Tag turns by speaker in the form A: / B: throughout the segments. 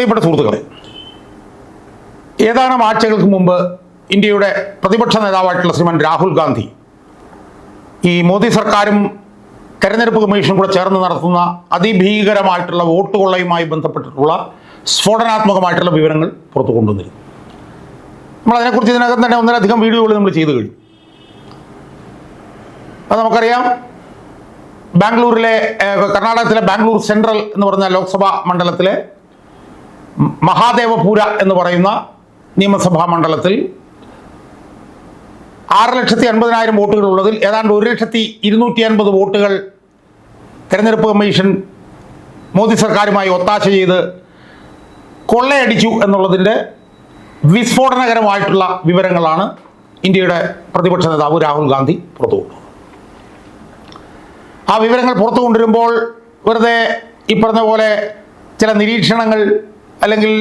A: പ്രിയപ്പെട്ട സുഹൃത്തുക്കളെ ഏതാനും ആഴ്ചകൾക്ക് മുമ്പ് ഇന്ത്യയുടെ പ്രതിപക്ഷ നേതാവായിട്ടുള്ള ശ്രീമാൻ രാഹുൽ ഗാന്ധി ഈ മോദി സർക്കാരും തെരഞ്ഞെടുപ്പ് കമ്മീഷനും കൂടെ ചേർന്ന് നടത്തുന്ന അതിഭീകരമായിട്ടുള്ള വോട്ട് കൊള്ളയുമായി ബന്ധപ്പെട്ടിട്ടുള്ള സ്ഫോടനാത്മകമായിട്ടുള്ള വിവരങ്ങൾ പുറത്തു കൊണ്ടുവന്നിരുന്നു. നമ്മൾ അതിനെക്കുറിച്ച് ഇതിനകം തന്നെ ഒന്നിലധികം വീഡിയോകൾ നമ്മൾ ചെയ്തു കഴിഞ്ഞു. അത് നമുക്കറിയാം ബാംഗ്ലൂരിലെ കർണാടകത്തിലെ ബാംഗ്ലൂർ സെൻട്രൽ എന്ന് പറഞ്ഞ ലോക്സഭാ മണ്ഡലത്തിലെ മഹാദേവപുര എന്ന് പറയുന്ന നിയമസഭാ മണ്ഡലത്തിൽ ആറ് ലക്ഷത്തി അൻപതിനായിരം വോട്ടുകൾ ഉള്ളതിൽ ഏതാണ്ട് ഒരു ലക്ഷത്തി ഇരുന്നൂറ്റി അൻപത് വോട്ടുകൾ തെരഞ്ഞെടുപ്പ് കമ്മീഷൻ മോദി സർക്കാരുമായി ഒത്താശ ചെയ്ത് കൊള്ളയടിച്ചു എന്നുള്ളതിന്റെ വിസ്ഫോടനകരമായിട്ടുള്ള വിവരങ്ങളാണ് ഇന്ത്യയുടെ പ്രതിപക്ഷ നേതാവ് രാഹുൽ ഗാന്ധി പുറത്തുകൊണ്ടു ആ വിവരങ്ങൾ പുറത്തു കൊണ്ടുവരുമ്പോൾ വെറുതെ ഈ പറഞ്ഞ പോലെ ചില നിരീക്ഷണങ്ങൾ അല്ലെങ്കിൽ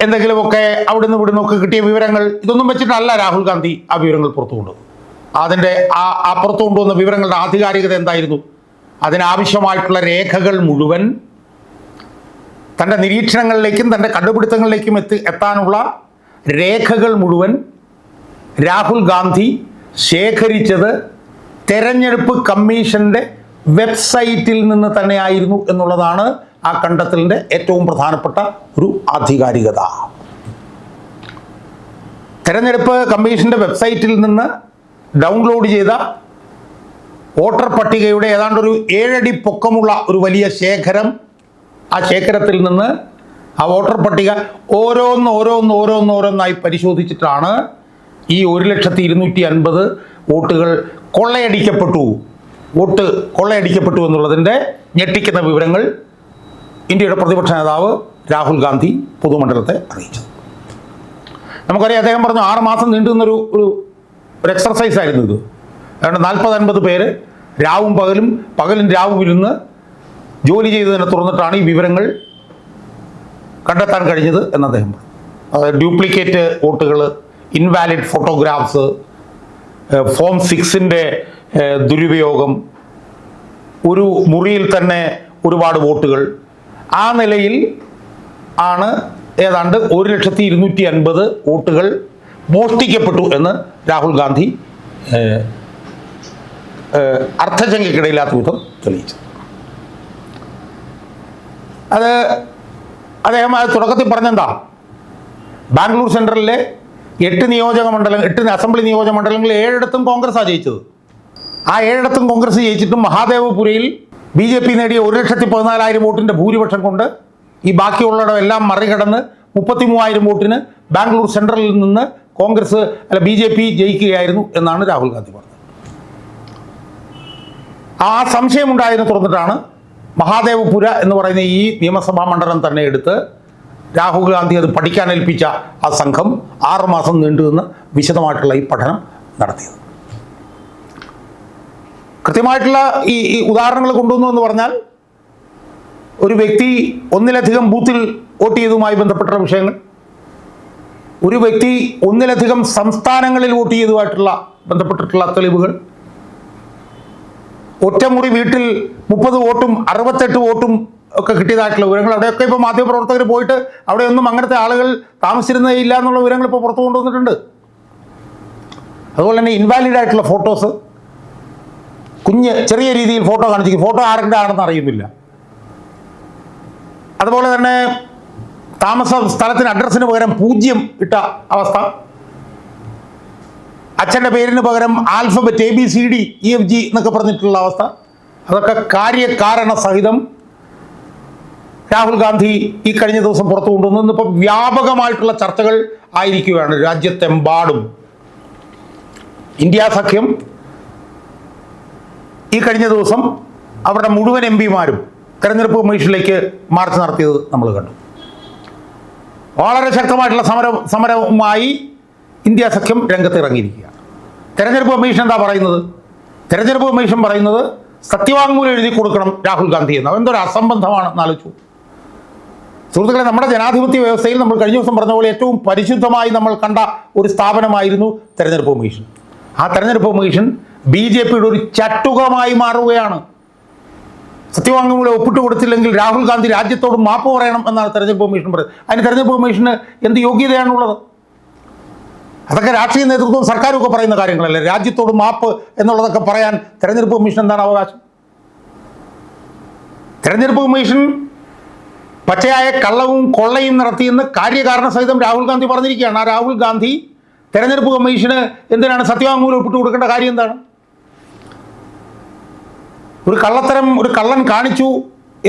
A: എന്തെങ്കിലുമൊക്കെ അവിടുന്ന് ഇവിടുന്ന് ഒക്കെ കിട്ടിയ വിവരങ്ങൾ ഇതൊന്നും വെച്ചിട്ടല്ല രാഹുൽ ഗാന്ധി ആ വിവരങ്ങൾ പുറത്തു കൊണ്ടുവന്നു അതിന്റെ ആ ആ പുറത്തു കൊണ്ടുവന്ന വിവരങ്ങളുടെ ആധികാരികത എന്തായിരുന്നു? അതിനാവശ്യമായിട്ടുള്ള രേഖകൾ മുഴുവൻ തന്റെ നിരീക്ഷണങ്ങളിലേക്കും തന്റെ കണ്ടുപിടുത്തങ്ങളിലേക്കും എത്തി എത്താനുള്ള രേഖകൾ മുഴുവൻ രാഹുൽ ഗാന്ധി ശേഖരിച്ചത് തെരഞ്ഞെടുപ്പ് കമ്മീഷന്റെ വെബ്സൈറ്റിൽ നിന്ന് തന്നെയായിരുന്നു എന്നുള്ളതാണ് ആ കണ്ടെത്തലിന്റെ ഏറ്റവും പ്രധാനപ്പെട്ട ഒരു ആധികാരികത. തെരഞ്ഞെടുപ്പ് കമ്മീഷന്റെ വെബ്സൈറ്റിൽ നിന്ന് ഡൗൺലോഡ് ചെയ്ത വോട്ടർ പട്ടികയുടെ ഏതാണ്ട് ഒരു ഏഴടി പൊക്കമുള്ള ഒരു വലിയ ശേഖരം ആ ശേഖരത്തിൽ നിന്ന് ആ വോട്ടർ പട്ടിക ഓരോന്ന് ഓരോന്ന് ഓരോന്ന് ഓരോന്നായി പരിശോധിച്ചിട്ടാണ് ഈ ഒരു ലക്ഷത്തി ഇരുന്നൂറ്റി അൻപത് വോട്ടുകൾ കൊള്ളയടിക്കപ്പെട്ടു. വോട്ട് കൊള്ളയടിക്കപ്പെട്ടു എന്നുള്ളതിന്റെ ഞെട്ടിക്കുന്ന വിവരങ്ങൾ ഇന്ത്യയുടെ പ്രതിപക്ഷ നേതാവ് രാഹുൽ ഗാന്ധി പൊതുമണ്ഡലത്തെ അറിയിച്ചത് നമുക്കറിയാം അദ്ദേഹം പറഞ്ഞു ആറ് മാസം നീണ്ടുനിന്നൊരു ഒരു ഒരു എക്സർസൈസ് ആയിരുന്നു ഇത്. അതുകൊണ്ട് നാൽപ്പത് അൻപത് പേര് രാവും പകലും പകലും രാവും ഇരുന്ന് ജോലി ചെയ്തതിനെ തുറന്നിട്ടാണ് ഈ വിവരങ്ങൾ കണ്ടെത്താൻ കഴിഞ്ഞത് എന്ന് അദ്ദേഹം പറഞ്ഞു. അതായത് ഡ്യൂപ്ലിക്കേറ്റ് വോട്ടുകൾ ഇൻവാലിഡ് ഫോട്ടോഗ്രാഫ്സ് ഫോം സിക്സിന്റെ ദുരുപയോഗം ഒരു മുറിയിൽ തന്നെ ഒരുപാട് വോട്ടുകൾ ആ നിലയിൽ ആണ് ഏതാണ്ട് ഒരു ലക്ഷത്തി ഇരുന്നൂറ്റി അൻപത് വോട്ടുകൾ മോഷ്ടിക്കപ്പെട്ടു എന്ന് രാഹുൽ ഗാന്ധി അർത്ഥശങ്കയ്ക്കിടയില്ലാത്ത വിധം തെളിയിച്ചു. അത് അദ്ദേഹം അത് തുടക്കത്തിൽ പറഞ്ഞെന്താ? ബാംഗ്ലൂർ സെൻട്രലിലെ എട്ട് നിയോജക മണ്ഡലം എട്ട് അസംബ്ലി നിയോജക മണ്ഡലങ്ങളിൽ ഏഴിടത്തും കോൺഗ്രസ്സാണ് ജയിച്ചത്. ആ ഏഴിടത്തും കോൺഗ്രസ് ജയിച്ചിട്ടും മഹാദേവപുരയിൽ ബി ജെ പി നേടിയ ഒരു ലക്ഷത്തി പതിനാലായിരം വോട്ടിന്റെ ഭൂരിപക്ഷം കൊണ്ട് ഈ ബാക്കിയുള്ളവരെല്ലാം മറികടന്ന് മുപ്പത്തി മൂവായിരം വോട്ടിന് ബാംഗ്ലൂർ സെൻട്രലിൽ നിന്ന് കോൺഗ്രസ് അല്ല ബി ജെ പി ജയിക്കുകയായിരുന്നു എന്നാണ് രാഹുൽ ഗാന്ധി പറഞ്ഞത്. ആ സംശയമുണ്ടായതിനെ തുറന്നിട്ടാണ് മഹാദേവപുര എന്ന് പറയുന്ന ഈ നിയമസഭാ മണ്ഡലം തന്നെ എടുത്ത് രാഹുൽ ഗാന്ധി അത് പഠിക്കാനേൽപ്പിച്ച ആ സംഘം ആറുമാസം നീണ്ടുനിന്ന് വിശദമായിട്ടുള്ള ഈ പഠനം നടത്തിയത്. കൃത്യമായിട്ടുള്ള ഈ ഈ ഉദാഹരണങ്ങൾ കൊണ്ടുവന്നു എന്ന് പറഞ്ഞാൽ ഒരു വ്യക്തി ഒന്നിലധികം ബൂത്തിൽ വോട്ട് ചെയ്തതുമായി ബന്ധപ്പെട്ട വിഷയങ്ങൾ ഒരു വ്യക്തി ഒന്നിലധികം സംസ്ഥാനങ്ങളിൽ വോട്ട് ചെയ്തതുമായിട്ടുള്ള ബന്ധപ്പെട്ടിട്ടുള്ള തെളിവുകൾ ഒറ്റമുറി വീട്ടിൽ മുപ്പത് വോട്ടും അറുപത്തെട്ട് വോട്ടും ഒക്കെ കിട്ടിയതായിട്ടുള്ള വിവരങ്ങൾ. അവിടെയൊക്കെ ഇപ്പോൾ മാധ്യമപ്രവർത്തകർ പോയിട്ട് അവിടെയൊന്നും അങ്ങനത്തെ ആളുകൾ താമസിച്ചിരുന്നേ ഇല്ല എന്നുള്ള വിവരങ്ങൾ ഇപ്പോൾ പുറത്തു കൊണ്ടുവന്നിട്ടുണ്ട്. അതുപോലെ തന്നെ ഇൻവാലിഡ് ആയിട്ടുള്ള ഫോട്ടോസ് കുഞ്ഞ് ചെറിയ രീതിയിൽ ഫോട്ടോ കാണിച്ചു ഫോട്ടോ ആരുടെ ആണെന്ന് അറിയുന്നില്ല. അതുപോലെ തന്നെ താമസ സ്ഥലത്തിന് അഡ്രസ്സിന് പകരം പൂജ്യം ഇട്ട അവസ്ഥ. അച്ഛന്റെ പേരിന് പകരം alphabet A B C D E F G എന്നൊക്കെ പറഞ്ഞിട്ടുള്ള അവസ്ഥ. അതൊക്കെ കാര്യകാരണ സഹിതം രാഹുൽ ഗാന്ധി ഈ കഴിഞ്ഞ ദിവസം പുറത്തു കൊണ്ടുവന്നു. ഇന്നിപ്പോൾ വ്യാപകമായിട്ടുള്ള ചർച്ചകൾ ആയിരിക്കുകയാണ് രാജ്യത്തെമ്പാടും. ഇന്ത്യ സഖ്യം ഈ കഴിഞ്ഞ ദിവസം അവരുടെ മുഴുവൻ എം പിമാരും തെരഞ്ഞെടുപ്പ് കമ്മീഷനിലേക്ക് മാർച്ച് നടത്തിയത് നമ്മൾ കണ്ടു. വളരെ ശക്തമായിട്ടുള്ള സമരം സമരവുമായി ഇന്ത്യ സഖ്യം രംഗത്തിറങ്ങിയിരിക്കുകയാണ്. തെരഞ്ഞെടുപ്പ് കമ്മീഷൻ എന്താ പറയുന്നത്? തെരഞ്ഞെടുപ്പ് കമ്മീഷൻ പറയുന്നത് സത്യവാങ്മൂലം എഴുതി കൊടുക്കണം രാഹുൽ ഗാന്ധി എന്ന്. എന്തൊരു അസംബന്ധമാണ് ആലോചിച്ചു. സുഹൃത്തുക്കളെ നമ്മുടെ ജനാധിപത്യ വ്യവസ്ഥയിൽ നമ്മൾ കഴിഞ്ഞ ദിവസം പറഞ്ഞ പോലെ ഏറ്റവും പരിശുദ്ധമായി നമ്മൾ കണ്ട ഒരു സ്ഥാപനമായിരുന്നു തെരഞ്ഞെടുപ്പ് കമ്മീഷൻ. ആ തെരഞ്ഞെടുപ്പ് കമ്മീഷൻ ബി ജെ പിയുടെ ഒരു ചട്ടുകമായി മാറുകയാണ്. സത്യവാങ്മൂലം ഒപ്പിട്ട് കൊടുത്തില്ലെങ്കിൽ രാഹുൽ ഗാന്ധി രാജ്യത്തോട് മാപ്പ് പറയണം എന്നാണ് തെരഞ്ഞെടുപ്പ് കമ്മീഷൻ പറയുന്നത്. അതിന് തെരഞ്ഞെടുപ്പ് കമ്മീഷന് എന്ത് യോഗ്യതയാണുള്ളത്? അതൊക്കെ രാഷ്ട്രീയ നേതൃത്വവും സർക്കാരും ഒക്കെ പറയുന്ന കാര്യങ്ങളല്ലേ? രാജ്യത്തോട് മാപ്പ് എന്നുള്ളതൊക്കെ പറയാൻ തെരഞ്ഞെടുപ്പ് കമ്മീഷൻ എന്താണ് അവകാശം? തെരഞ്ഞെടുപ്പ് കമ്മീഷൻ പച്ചയായ കള്ളവും കൊള്ളയും നടത്തിയെന്ന് കാര്യകാരണ സഹിതം രാഹുൽ ഗാന്ധി പറഞ്ഞിരിക്കുകയാണ്. ആ രാഹുൽ ഗാന്ധി തെരഞ്ഞെടുപ്പ് കമ്മീഷന് എന്തിനാണ് സത്യവാങ്മൂലം ഒപ്പിട്ട് കൊടുക്കേണ്ട കാര്യം എന്താണ്? ഒരു കള്ളത്തരം ഒരു കള്ളൻ കാണിച്ചു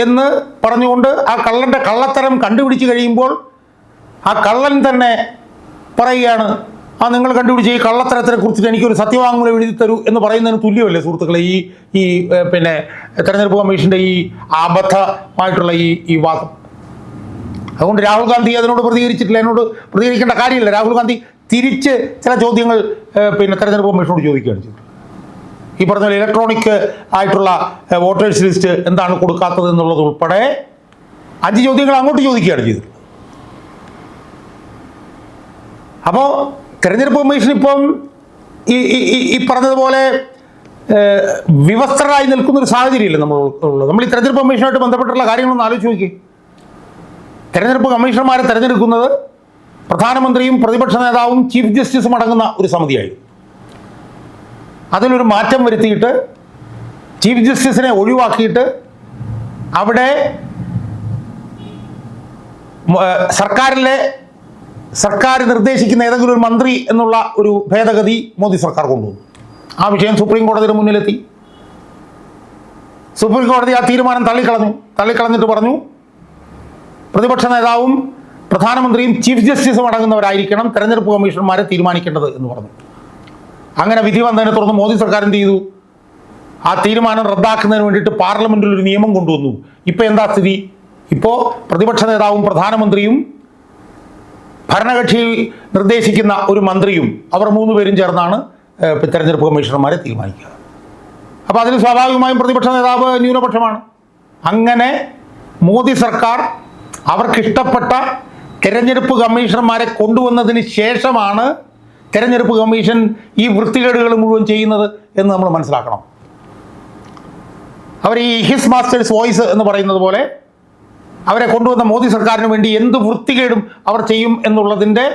A: എന്ന് പറഞ്ഞുകൊണ്ട് ആ കള്ളന്റെ കള്ളത്തരം കണ്ടുപിടിച്ച് കഴിയുമ്പോൾ ആ കള്ളൻ തന്നെ പറയുകയാണ് ആ നിങ്ങൾ കണ്ടുപിടിച്ച ഈ കള്ളത്തരത്തിനെ കുറിച്ചിട്ട് എനിക്കൊരു സത്യവാങ്മൂലം എഴുതി തരൂ എന്ന് പറയുന്നതിന് തുല്യമല്ലേ സുഹൃത്തുക്കളെ? ഈ ഈ പിന്നെ തെരഞ്ഞെടുപ്പ് കമ്മീഷന്റെ ഈ അബദ്ധമായിട്ടുള്ള ഈ ഈ വാദം. അതുകൊണ്ട് രാഹുൽ ഗാന്ധി അതിനോട് പ്രതികരിച്ചിട്ടില്ല. എന്നോട് പ്രതികരിക്കേണ്ട കാര്യമില്ല. രാഹുൽ ഗാന്ധി തിരിച്ച് ചില ചോദ്യങ്ങൾ പിന്നെ തെരഞ്ഞെടുപ്പ് കമ്മീഷനോട് ചോദിക്കുകയാണ് ചെയ്തത്. ഈ പറഞ്ഞ ഇലക്ട്രോണിക് ആയിട്ടുള്ള വോട്ടേഴ്സ് ലിസ്റ്റ് എന്താണ് കൊടുക്കാത്തത് എന്നുള്ളത് ഉൾപ്പെടെ അഞ്ച് ചോദ്യങ്ങൾ അങ്ങോട്ട് ചോദിക്കുകയാണ് ചെയ്തത്. അപ്പോൾ തെരഞ്ഞെടുപ്പ് കമ്മീഷൻ ഇപ്പം ഈ ഈ- പറഞ്ഞതുപോലെ വിവസ്ത്രരായി നിൽക്കുന്ന ഒരു സാഹചര്യമില്ല നമ്മൾ ഉള്ളത്. നമ്മൾ ഈ തെരഞ്ഞെടുപ്പ് കമ്മീഷനുമായിട്ട് ബന്ധപ്പെട്ടുള്ള കാര്യങ്ങളൊന്ന് ആലോചിച്ച് നോക്കി തെരഞ്ഞെടുപ്പ് കമ്മീഷണർമാരെ തെരഞ്ഞെടുക്കുന്നത് പ്രധാനമന്ത്രിയും പ്രതിപക്ഷ നേതാവും ചീഫ് ജസ്റ്റിസും അടങ്ങുന്ന ഒരു സമിതിയായി അതിലൊരു മാറ്റം വരുത്തിയിട്ട് ചീഫ് ജസ്റ്റിസിനെ ഒഴിവാക്കിയിട്ട് അവിടെ സർക്കാരിലെ സർക്കാർ നിർദ്ദേശിക്കുന്ന ഏതെങ്കിലും ഒരു മന്ത്രി എന്നുള്ള ഒരു ഭേദഗതി മോദി സർക്കാർ കൊണ്ടുവന്നു. ആ വിഷയം സുപ്രീം കോടതിയുടെ മുന്നിലെത്തി. സുപ്രീം കോടതി ആ തീരുമാനം തള്ളിക്കളഞ്ഞു. തള്ളിക്കളഞ്ഞിട്ട് പറഞ്ഞു പ്രതിപക്ഷ നേതാവും പ്രധാനമന്ത്രിയും ചീഫ് ജസ്റ്റിസും അടങ്ങുന്നവരായിരിക്കണം തെരഞ്ഞെടുപ്പ് കമ്മീഷണർമാരെ തീരുമാനിക്കേണ്ടത് എന്ന് പറഞ്ഞു. അങ്ങനെ വിധി വന്നതിനെ തുടർന്ന് മോദി സർക്കാർ എന്ത് ചെയ്തു? ആ തീരുമാനം റദ്ദാക്കുന്നതിന് വേണ്ടിയിട്ട് പാർലമെന്റിൽ ഒരു നിയമം കൊണ്ടുവന്നു. ഇപ്പോൾ എന്താ സ്ഥിതി? ഇപ്പോ പ്രതിപക്ഷ നേതാവും പ്രധാനമന്ത്രിയും ഭരണകക്ഷിയിൽ നിർദ്ദേശിക്കുന്ന ഒരു മന്ത്രിയും അവർ മൂന്ന് പേരും ചേർന്നാണ് തെരഞ്ഞെടുപ്പ് കമ്മീഷണർമാരെ തീരുമാനിക്കുക. അപ്പോൾ അതിൽ സ്വാഭാവികമായും പ്രതിപക്ഷ നേതാവ് ന്യൂനപക്ഷമാണ്. അങ്ങനെ മോദി സർക്കാർ അവർക്കിഷ്ടപ്പെട്ട തെരഞ്ഞെടുപ്പ് കമ്മീഷണർമാരെ കൊണ്ടുവന്നതിന് ശേഷമാണ് തെരഞ്ഞെടുപ്പ് കമ്മീഷൻ ഈ വൃത്തികേടുകൾ മുഴുവൻ ചെയ്യുന്നത് എന്ന് നമ്മൾ മനസ്സിലാക്കണം. അവർ ഈ ഹിസ് മാസ്റ്റേഴ്സ് വോയിസ് എന്ന് പറയുന്നത് പോലെ അവരെ കൊണ്ടുവന്ന മോദി സർക്കാരിന് വേണ്ടി എന്ത് വൃത്തികേടും അവർ ചെയ്യും എന്നുള്ളതിന്റെ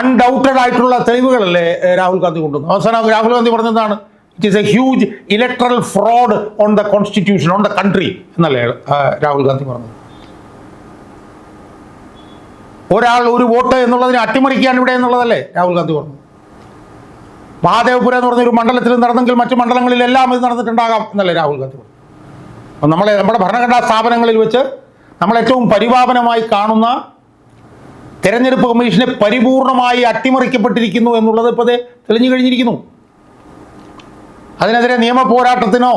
A: അൺഡൗട്ടഡ് ആയിട്ടുള്ള തെളിവുകളല്ലേ രാഹുൽ ഗാന്ധി കൊണ്ടുവന്നു അവസാനം രാഹുൽ ഗാന്ധി പറഞ്ഞതാണ് it is a huge electoral fraud on the constitution on the country എന്നല്ലേ രാഹുൽ ഗാന്ധി പറഞ്ഞത്. ഒരാൾ ഒരു വോട്ട് എന്നുള്ളതിനെ അട്ടിമറിക്കാൻ ഇവിടെ എന്നുള്ളതല്ലേ? രാഹുൽ ഗാന്ധി പറഞ്ഞു. മഹാദേവപുരം എന്ന് പറഞ്ഞ ഒരു മണ്ഡലത്തിൽ നടന്നെങ്കിൽ മറ്റു മണ്ഡലങ്ങളിൽ എല്ലാം ഇത് നടന്നിട്ടുണ്ടാകാം എന്നല്ലേ രാഹുൽ ഗാന്ധി പറഞ്ഞു. അപ്പം നമ്മളെ നമ്മുടെ ഭരണഘടനാ സ്ഥാപനങ്ങളിൽ വെച്ച് നമ്മൾ ഏറ്റവും പരിപാവനമായി കാണുന്ന തെരഞ്ഞെടുപ്പ് കമ്മീഷനെ പരിപൂർണമായി അട്ടിമറിക്കപ്പെട്ടിരിക്കുന്നു എന്നുള്ളത് ഇപ്പോൾ തെളിഞ്ഞു കഴിഞ്ഞിരിക്കുന്നു. അതിനെതിരെ നിയമ പോരാട്ടത്തിനോ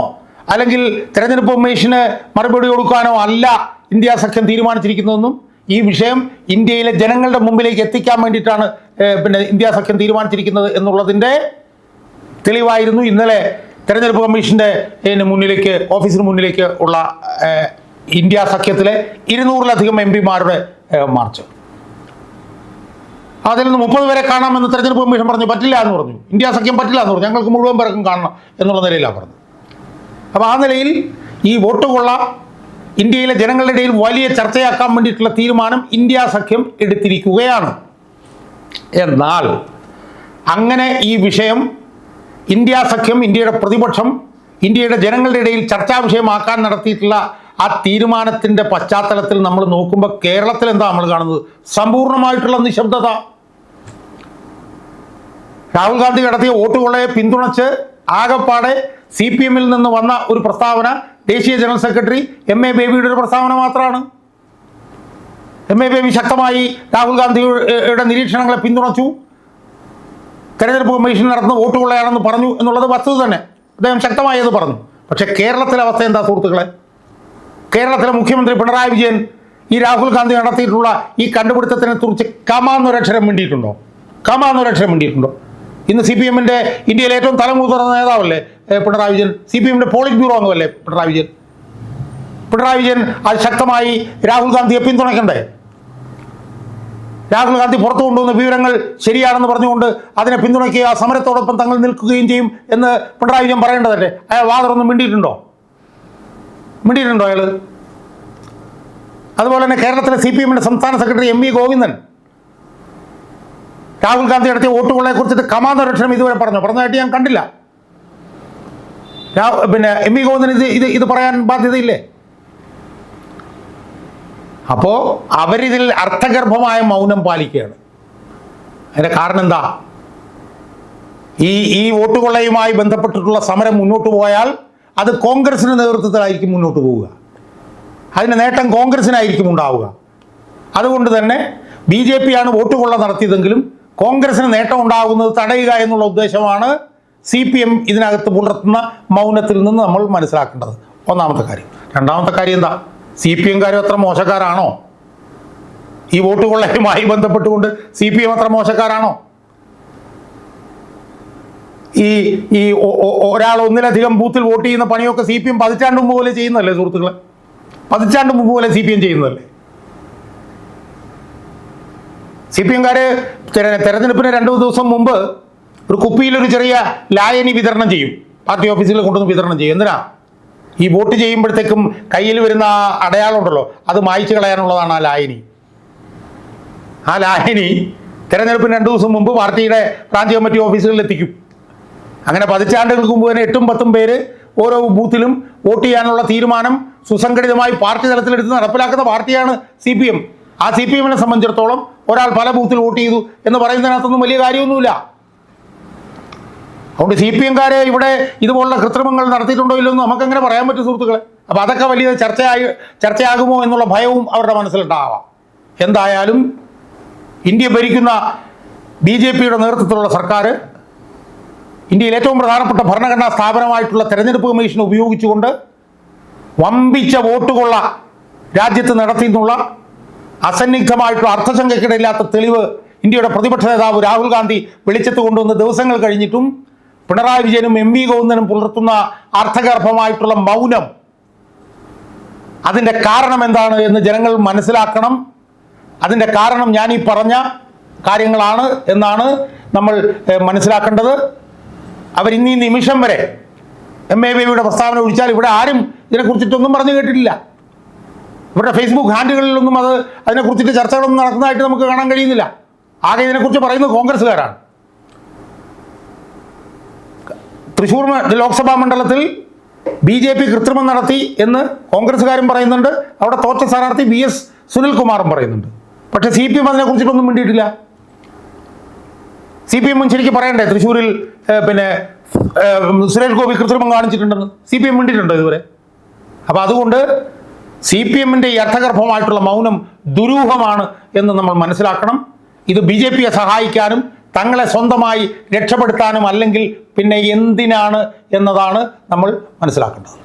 A: അല്ലെങ്കിൽ തെരഞ്ഞെടുപ്പ് കമ്മീഷന് മറുപടി കൊടുക്കാനോ അല്ല ഇന്ത്യ സഖ്യം തീരുമാനിച്ചിരിക്കുന്നതെന്നും ഈ വിഷയം ഇന്ത്യയിലെ ജനങ്ങളുടെ മുമ്പിലേക്ക് എത്തിക്കാൻ വേണ്ടിയിട്ടാണ് പിന്നെ ഇന്ത്യ സഖ്യം തീരുമാനിച്ചിരിക്കുന്നത് എന്നുള്ളതിന്റെ തെളിവായിരുന്നു ഇന്നലെ തെരഞ്ഞെടുപ്പ് കമ്മീഷന്റെ മുന്നിലേക്ക് ഓഫീസിന് മുന്നിലേക്ക് ഉള്ള ഇന്ത്യ സഖ്യത്തിലെ ഇരുന്നൂറിലധികം എം പിമാരുടെ മാർച്ച്. അതിൽ നിന്ന് മുപ്പത് പേരെ കാണാമെന്ന് തെരഞ്ഞെടുപ്പ് കമ്മീഷൻ പറഞ്ഞു പറ്റില്ല എന്ന് പറഞ്ഞു. ഇന്ത്യ സഖ്യം പറ്റില്ല എന്ന് പറഞ്ഞു. ഞങ്ങൾക്ക് മുഴുവൻ പേർക്കും കാണണം എന്നുള്ള നിലയിലാണ് പറഞ്ഞത്. അപ്പോൾ ആ നിലയിൽ ഈ വോട്ട് കൊള്ള ഇന്ത്യയിലെ ജനങ്ങളുടെ ഇടയിൽ വലിയ ചർച്ചയാക്കാൻ വേണ്ടിയിട്ടുള്ള തീരുമാനം ഇന്ത്യ സഖ്യം എടുത്തിരിക്കുകയാണ്. എന്നാൽ അങ്ങനെ ഈ വിഷയം ഇന്ത്യ സഖ്യം ഇന്ത്യയുടെ പ്രതിപക്ഷം ഇന്ത്യയുടെ ജനങ്ങളുടെ ഇടയിൽ ചർച്ചാ വിഷയമാക്കാൻ നടത്തിയിട്ടുള്ള ആ തീരുമാനത്തിന്റെ പശ്ചാത്തലത്തിൽ നമ്മൾ നോക്കുമ്പോൾ കേരളത്തിൽ എന്താ നമ്മൾ കാണുന്നത്? സമ്പൂർണമായിട്ടുള്ള നിശബ്ദത. രാഹുൽ ഗാന്ധി നടത്തിയ വോട്ടുകളെ പിന്തുണച്ച് ആകപ്പാടെ സി പി എമ്മിൽ നിന്ന് വന്ന ഒരു പ്രസ്താവന ദേശീയ ജനറൽ സെക്രട്ടറി എം എ ബേബിയുടെ ഒരു പ്രസ്താവന മാത്രമാണ്. എം എ ബേബി ശക്തമായി രാഹുൽ ഗാന്ധിയുടെ നിരീക്ഷണങ്ങളെ പിന്തുണച്ചു. തെരഞ്ഞെടുപ്പ് കമ്മീഷൻ നടത്തുന്ന വോട്ട് കൊള്ളയാണെന്ന് പറഞ്ഞു എന്നുള്ളത് വസ്തുത തന്നെ. അദ്ദേഹം ശക്തമായി അത് പറഞ്ഞു. പക്ഷേ കേരളത്തിലെ അവസ്ഥ എന്താ സുഹൃത്തുക്കളെ? കേരളത്തിലെ മുഖ്യമന്ത്രി പിണറായി വിജയൻ ഈ രാഹുൽ ഗാന്ധി നടത്തിയിട്ടുള്ള ഈ കണ്ടുപിടുത്തത്തിനെ കുറിച്ച് കമാന്നൊരക്ഷരം വേണ്ടിയിട്ടുണ്ടോ കമാന്നൊരക്ഷരം വേണ്ടിയിട്ടുണ്ടോ ഇന്ന് സി പി എമ്മിന്റെ ഇന്ത്യയിലെ ഏറ്റവും തലമുതിർന്ന നേതാവല്ലേ? പിണറായി വിജയൻ സി പി എമ്മിന്റെ പോളിറ്റ് ബ്യൂറോ അംഗമല്ലേ പിണറായി വിജയൻ? പിണറായി വിജയൻ അത് ശക്തമായി രാഹുൽ ഗാന്ധിയെ പിന്തുണയ്ക്കണ്ടേ? രാഹുൽ ഗാന്ധി പുറത്തു കൊണ്ടുവന്ന വിവരങ്ങൾ ശരിയാണെന്ന് പറഞ്ഞുകൊണ്ട് അതിനെ പിന്തുണയ്ക്കുക സമരത്തോടൊപ്പം തങ്ങൾ നിൽക്കുകയും ചെയ്യും എന്ന് പിണറായി വിജയൻ പറയേണ്ടതല്ലേ? അയാൾ വാദറൊന്നും മിണ്ടിയിട്ടുണ്ടോ? മിണ്ടിയിട്ടുണ്ടോ അയാൾ അതുപോലെ തന്നെ കേരളത്തിലെ സി പി എമ്മിന്റെ സംസ്ഥാന secretary M V Govindan. Rahul Gandhi നടത്തിയ വോട്ടുകളെ കുറിച്ചിട്ട് കമാന്തരക്ഷണം ഇതുവരെ പറഞ്ഞു? പറഞ്ഞതായിട്ട് ഞാൻ കണ്ടില്ല. പിന്നെ എം വി ഗോവിന്ദൻ ഇത് ഇത് ഇത് പറയാൻ ബാധ്യതയില്ലേ? അപ്പോൾ അവരിതിൽ അർത്ഥഗർഭമായ മൗനം പാലിക്കുകയാണ്. അതിന്റെ കാരണം എന്താ? ഈ ഈ വോട്ടുകൊള്ളയുമായി ബന്ധപ്പെട്ടിട്ടുള്ള സമരം മുന്നോട്ട് പോയാൽ അത് കോൺഗ്രസിന്റെ നേതൃത്വത്തിലായിരിക്കും മുന്നോട്ട് പോവുക. അതിന്റെ നേട്ടം കോൺഗ്രസിനായിരിക്കും ഉണ്ടാവുക. അതുകൊണ്ട് തന്നെ ബി ജെ പിയാണ് വോട്ട് കൊള്ള നടത്തിയതെങ്കിലും കോൺഗ്രസിന് നേട്ടം ഉണ്ടാകുന്നത് തടയുക എന്നുള്ള ഉദ്ദേശമാണ് സി പി എം ഇതിനകത്ത് പുലർത്തുന്ന മൗനത്തിൽ നിന്ന് നമ്മൾ മനസ്സിലാക്കേണ്ടത് ഒന്നാമത്തെ കാര്യം. രണ്ടാമത്തെ കാര്യം എന്താ? സി പി എംകാരും അത്ര മോശക്കാരാണോ? ഈ വോട്ട് കൊള്ളയുമായി ബന്ധപ്പെട്ടുകൊണ്ട് സി പി എം അത്ര മോശക്കാരാണോ? ഈ ഈ ഒരാൾ ഒന്നിലധികം ബൂത്തിൽ വോട്ട് ചെയ്യുന്ന പണിയൊക്കെ സി പി എം പതിറ്റാണ്ട് മുമ്പ് പോലെ ചെയ്യുന്നതല്ലേ സുഹൃത്തുക്കളെ? പതിറ്റാണ്ട് മുമ്പ് പോലെ സി പി എം ചെയ്യുന്നതല്ലേ? സി പി എംകാര് തെരഞ്ഞെടുപ്പിന് രണ്ടു ദിവസം മുമ്പ് ഒരു കുപ്പിയിൽ ഒരു ചെറിയ ലായനി വിതരണം ചെയ്യും. പാർട്ടി ഓഫീസിൽ കൊണ്ടുവന്ന് വിതരണം ചെയ്യും. എന്തിനാ? ഈ വോട്ട് ചെയ്യുമ്പോഴത്തേക്കും കയ്യിൽ വരുന്ന ആ അടയാളം ഉണ്ടല്ലോ അത് മായ്ച്ചു കളയാനുള്ളതാണ് ആ ലായനി. ആ ലായനി തെരഞ്ഞെടുപ്പിന് രണ്ടു ദിവസം മുമ്പ് പാർട്ടിയുടെ പ്രാന്തി കമ്മിറ്റി ഓഫീസുകളിൽ എത്തിക്കും. അങ്ങനെ പതിറ്റാണ്ടുകൾക്ക് മുമ്പ് തന്നെ എട്ടും പത്തും പേര് ഓരോ ബൂത്തിലും വോട്ട് ചെയ്യാനുള്ള തീരുമാനം സുസംഘടിതമായി പാർട്ടി തലത്തിലെടുത്ത് നടപ്പിലാക്കുന്ന പാർട്ടിയാണ് സി പി എം. ആ സി പി എമ്മിനെ സംബന്ധിച്ചിടത്തോളം ഒരാൾ പല ബൂത്തിൽ വോട്ട് ചെയ്തു എന്ന് പറയുന്നതിനകത്തൊന്നും വലിയ കാര്യമൊന്നുമില്ല. അതുകൊണ്ട് സി പി എംകാരെ ഇവിടെ ഇതുപോലുള്ള കൃത്രിമങ്ങൾ നടത്തിയിട്ടുണ്ടോ ഇല്ലെന്ന് നമുക്കെങ്ങനെ പറയാൻ പറ്റും സുഹൃത്തുക്കളെ? അപ്പോൾ അതൊക്കെ വലിയ ചർച്ചയായി ചർച്ചയാകുമോ എന്നുള്ള ഭയവും അവരുടെ മനസ്സിലുണ്ടാവാം. എന്തായാലും ഇന്ത്യ ഭരിക്കുന്ന ബി ജെ പിയുടെ നേതൃത്വത്തിലുള്ള സർക്കാർ ഇന്ത്യയിൽ ഏറ്റവും പ്രധാനപ്പെട്ട ഭരണഘടനാ സ്ഥാപനമായിട്ടുള്ള തെരഞ്ഞെടുപ്പ് കമ്മീഷൻ ഉപയോഗിച്ചുകൊണ്ട് വമ്പിച്ച വോട്ടുകൊള്ള രാജ്യത്ത് നടത്തിയെന്നുള്ള അസന്നിഗ്ധമായിട്ടുള്ള അർത്ഥശങ്കയ്ക്കിടയില്ലാത്ത തെളിവ് ഇന്ത്യയുടെ പ്രതിപക്ഷ നേതാവ് രാഹുൽ ഗാന്ധി വെളിച്ചത്ത് കൊണ്ടുവന്ന് ദിവസങ്ങൾ കഴിഞ്ഞിട്ടും പിണറായി വിജയനും എം വി ഗോവിന്ദനും പുലർത്തുന്ന അർത്ഥഗർഭമായിട്ടുള്ള മൗനം അതിന്റെ കാരണം എന്താണ് എന്ന് ജനങ്ങൾ മനസ്സിലാക്കണം. അതിന്റെ കാരണം ഞാൻ ഈ പറഞ്ഞ കാര്യങ്ങളാണ് എന്നാണ് നമ്മൾ മനസ്സിലാക്കേണ്ടത്. അവർ ഈ നിമിഷം വരെ എം എ ബേബിയുടെ പ്രസ്താവന ഒഴിച്ചാൽ ഇവിടെ ആരും ഇതിനെക്കുറിച്ചിട്ടൊന്നും പറഞ്ഞു കേട്ടിട്ടില്ല. ഇവരുടെ ഫേസ്ബുക്ക് ഹാൻഡുകളിലൊന്നും അത് അതിനെക്കുറിച്ചിട്ട് ചർച്ചകളൊന്നും നടക്കുന്നതായിട്ട് നമുക്ക് കാണാൻ കഴിയുന്നില്ല. ആകെ ഇതിനെക്കുറിച്ച് പറയുന്നത് കോൺഗ്രസ്സുകാരാണ്. തൃശ്ശൂർ ലോക്സഭാ മണ്ഡലത്തിൽ ബി ജെ പി കൃത്രിമം നടത്തി എന്ന് കോൺഗ്രസ്സുകാരും പറയുന്നുണ്ട്. അവിടെ തോറ്റ സ്ഥാനാർത്ഥി വി എസ് സുനിൽകുമാറും പറയുന്നുണ്ട്. പക്ഷെ സി പി എം അതിനെക്കുറിച്ചിട്ടൊന്നും മിണ്ടിയിട്ടില്ല. സി പി എമ്മും ശരിക്കും പറയണ്ടേ? തൃശ്ശൂരിൽ പിന്നെ സുരേഷ് ഗോപി കൃത്രിമം കാണിച്ചിട്ടുണ്ടെന്ന്. സി പി എം മിണ്ടിയിട്ടുണ്ടോ ഇതുവരെ? അപ്പോൾ അതുകൊണ്ട് സി പി എമ്മിന്റെ ഈ അർത്ഥഗർഭമായിട്ടുള്ള മൗനം ദുരൂഹമാണ് എന്ന് നമ്മൾ മനസ്സിലാക്കണം. ഇത് ബി ജെ പിയെ സഹായിക്കാനും തങ്ങളെ സ്വന്തമായി രക്ഷപ്പെടുത്താനും അല്ലെങ്കിൽ പിന്നെ എന്തിനാണ് എന്നതാണ് നമ്മൾ മനസ്സിലാക്കേണ്ടത്.